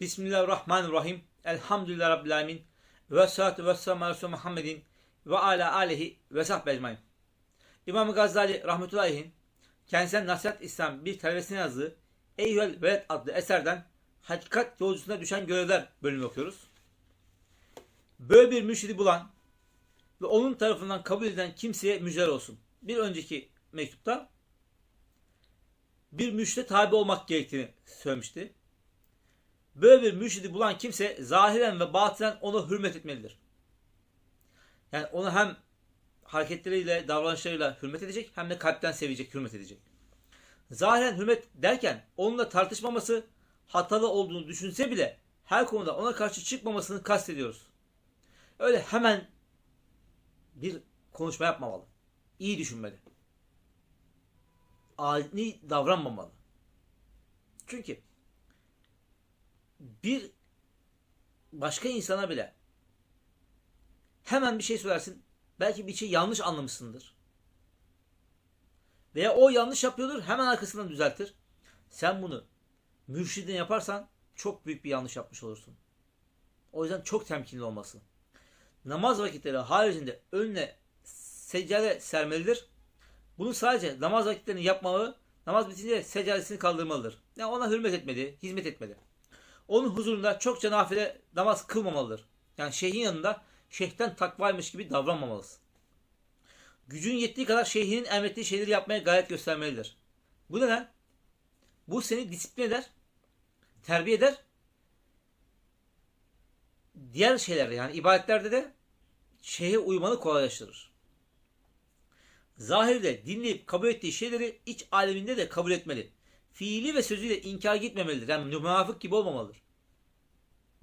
Bismillahirrahmanirrahim. Elhamdülillah Rabbil Alemin. Ve salatu ve selamu Muhammedin ve ala alihi ve sahbe ecmain. İmam Gazali rahmetullahi'nin kendisinden Nasihat İslam bir talebesine yazdığı Eyyüel Veled adlı eserden Hakikat Yolcusuna Düşen Görevler bölümünü okuyoruz. Böyle bir mürşidi bulan ve onun tarafından kabul edilen kimseye müjdeler olsun. Bir önceki mektupta bir mürşide tabi olmak gerektiğini söylemişti. Böyle bir mürşidi bulan kimse zahiren ve batinen ona hürmet etmelidir. Yani onu hem hareketleriyle, davranışlarıyla hürmet edecek hem de kalpten sevecek, hürmet edecek. Zahiren hürmet derken onunla tartışmaması hatalı olduğunu düşünse bile her konuda ona karşı çıkmamasını kastediyoruz. Öyle hemen bir konuşma yapmamalı. İyi düşünmeli. Ani davranmamalı. Çünkü bir başka insana bile hemen bir şey söylersin. Belki bir şey yanlış anlamışsındır. Veya o yanlış yapıyordur hemen arkasından düzeltir. Sen bunu mürşidin yaparsan çok büyük bir yanlış yapmış olursun. O yüzden çok temkinli olması. Namaz vakitleri haricinde önüne seccade sermelidir. Bunu sadece namaz vakitlerini yapmalı, namaz bitince seccadesini kaldırmalıdır. Yani ona hürmet etmedi, hizmet etmedi. Onun huzurunda çokça nafile namaz kılmamalıdır. Yani şeyhin yanında şeyhten takvaymış gibi davranmamalısın. Gücün yettiği kadar şeyhinin emrettiği şeyleri yapmaya gayret göstermelidir. Bu neden? Bu seni disiplin eder, terbiye eder. Diğer şeylerde yani ibadetlerde de şeyhe uymanı kolaylaştırır. Zahirde dinleyip kabul ettiği şeyleri iç aleminde de kabul etmeli. Fiili ve sözüyle inkar gitmemelidir. Yani münafık gibi olmamalıdır.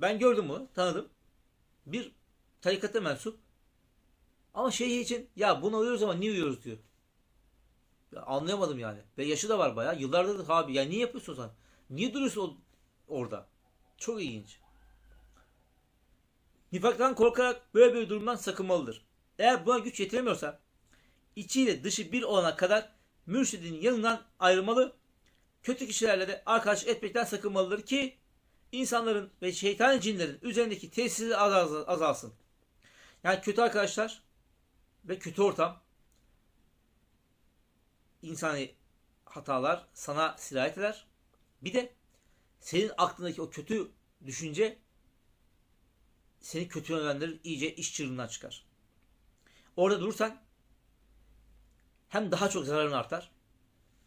Ben gördüm bunu, tanıdım. Bir tarikata mensup. Ama şeyhi için ya bunu uyuyoruz ama niye uyuyoruz diyor. Ya anlayamadım yani. Ve yaşı da var bayağı. Yıllardır abi. Ya niye yapıyorsun sen? Niye duruyorsun orada? Çok ilginç. Nifaktan korkarak böyle bir durumdan sakınmalıdır. Eğer buna güç yetiremiyorsa içiyle dışı bir olana kadar mürşidin yanından ayrılmalı. Kötü kişilerle de arkadaş etmekten sakınmalıdır ki insanların ve şeytani cinlerin üzerindeki tesiri azal- azalsın. Yani kötü arkadaşlar ve kötü ortam insani hatalar sana sirayet eder. Bir de senin aklındaki o kötü düşünce seni kötü yönlendirir, iyice iş çığırından çıkar. Orada durursan hem daha çok zararın artar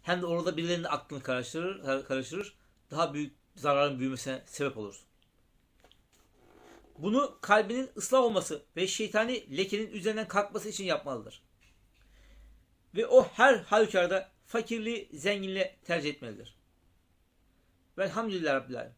hem de orada birilerinin aklını karıştırır, karıştırır daha büyük zararın büyümesine sebep olursun. Bunu kalbinin ıslah olması ve şeytani lekenin üzerinden kalkması için yapmalıdır. Ve o her halükarda fakirliği zenginliğe tercih etmelidir. Velhamdülillah Rabbil Alemin.